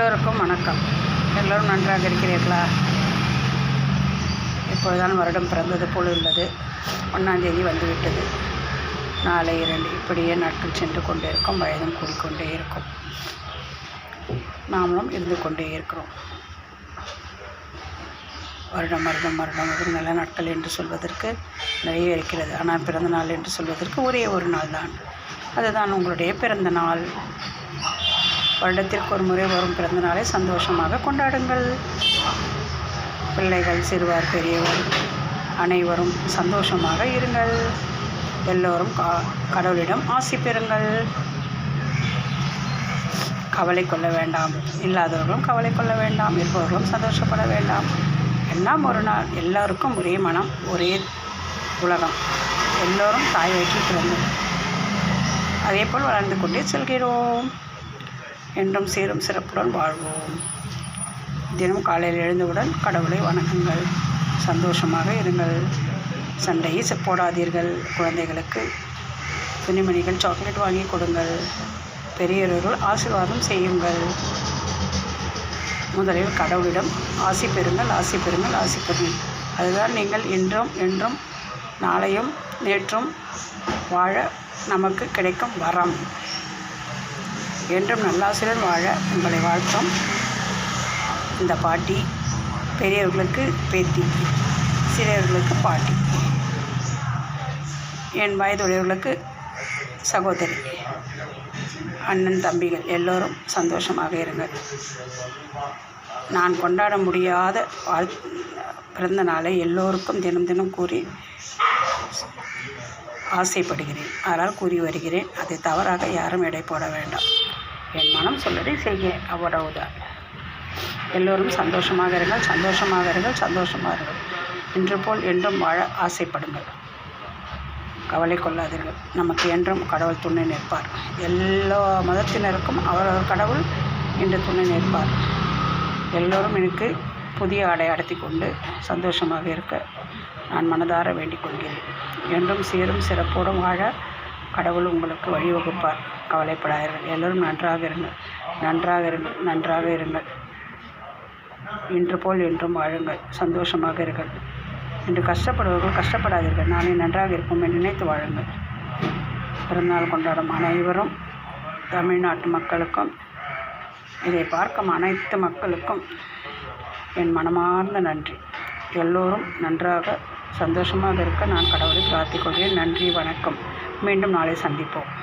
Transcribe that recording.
எல்லோருக்கும் வணக்கம். எல்லோரும் நன்றாக இருக்கிறீர்களா? இப்போதுதான் வருடம் பிறந்தது போல் உள்ளது. ஒன்றாந்தேதி வந்துவிட்டது. நாளை இரண்டு இப்படியே நாட்கள் சென்று கொண்டே இருக்கும் வயதும் கூடிக்கொண்டே இருக்கும். நாமளும் இருந்து கொண்டே இருக்கிறோம். வருடம் வருடம் வருடம் ஒரு நல்ல நாட்கள் என்று சொல்வதற்கு நிறைய இருக்கிறது. ஆனால் பிறந்த நாள் என்று சொல்வதற்கு ஒரே ஒரு நாள் தான் அதுதான் உங்களுடைய பிறந்த நாள். வருடத்திற்கு ஒரு முறை வரும் பிறந்தநாளை சந்தோஷமாக கொண்டாடுங்கள். பிள்ளைகள் சிறுவர் பெரியவர் அனைவரும் சந்தோஷமாக இருங்கள். எல்லோரும் கா கடவுளிடம் ஆசி பெறுங்கள். கவலை கொள்ள வேண்டாம். இல்லாதவர்களும் கவலை கொள்ள வேண்டாம். இருப்பவர்களும் சந்தோஷப்பட வேண்டாம். எல்லாம் ஒரு நாள் எல்லாருக்கும் ஒரே மனம் ஒரே உலகம். எல்லோரும் தாய் வயிற்றில் பிறந்தோம் அதே போல் வளர்ந்து கொண்டே செல்கிறோம். என்றும் சீரும் சிறப்புடன் வாழ்வோம். தினம் காலையில் எழுந்தவுடன் கடவுளை வணங்குங்கள். சந்தோஷமாக இருங்கள். சண்டையை செப்போடாதீர்கள் குழந்தைகளுக்கு துணிமணிகள் சாக்லேட் வாங்கி கொடுங்கள். பெரியவர்கள் ஆசீர்வாதம் செய்யுங்கள். முதலில் கடவுளிடம் ஆசி பெறுங்கள் ஆசி பெறுங்கள் ஆசி பெறுங்கள். அதுதான் நீங்கள் இன்றும் என்றும் நாளையும் நேற்றும் வாழ நமக்கு கிடைக்கும் வரம். என்றும் நல்லாசிரியர் வாழ உங்களை வாழ்த்தோம் இந்த பாட்டி பெரியவர்களுக்கு பேத்தி சிறியவர்களுக்கு பாட்டி என் வயதுடையவர்களுக்கு சகோதரி அண்ணன் தம்பிகள் எல்லோரும் சந்தோஷமாக இருங்கள். நான் கொண்டாட முடியாத வாழ் பிறந்த நாளை எல்லோருக்கும் தினம் தினம் கூறி ஆசைப்படுகிறேன். ஆனால் கூறி வருகிறேன். அதை தவறாக யாரும் எடை போட வேண்டாம். என் மனம் சொல்லதை செய்ய அவ்வளவுதான் எல்லோரும் சந்தோஷமாக இருங்கள். சந்தோஷமாக இருங்கள். சந்தோஷமாக இருங்கள். இன்று போல் என்றும் வாழ ஆசைப்படுங்கள். கவலை கொள்ளாதீர்கள். நமக்கு என்றும் கடவுள் துணை நிற்பார். எல்லா மதத்தினருக்கும் அவரவர் கடவுள் இன்று துணை நிற்பார். எல்லோரும் எனக்கு புதிய ஆடை அடத்தி கொண்டு சந்தோஷமாக இருக்க நான் மனதார வேண்டிக் கொள்கிறேன் என்றும் சீரும் சிறப்போடும் வாழ கடவுள் உங்களுக்கு வழிவகுப்பார். கவலைப்படாதீர்கள். எல்லோரும் நன்றாக இருங்கள். நன்றாக இருங்கள். நன்றாக இருங்கள். இன்று போல் என்றும் வாழுங்கள். சந்தோஷமாக இருங்கள். இன்று கஷ்டப்படுபவர்கள் கஷ்டப்படாதீர்கள். நாளை நன்றாக இருப்போம் என்று நினைத்து வாழுங்கள். பிறந்தநாள் கொண்டாடும் அனைவரும் தமிழ்நாட்டு மக்களுக்கும் இதை பார்க்கும் அனைத்து மக்களுக்கும் என் மனமார்ந்த நன்றி. எல்லோரும் நன்றாக சந்தோஷமாக இருக்க நான் கடவுளை பிரார்த்திக்கொள்கிறேன். நன்றி வணக்கம். மீண்டும் நாளை சந்திப்போம்.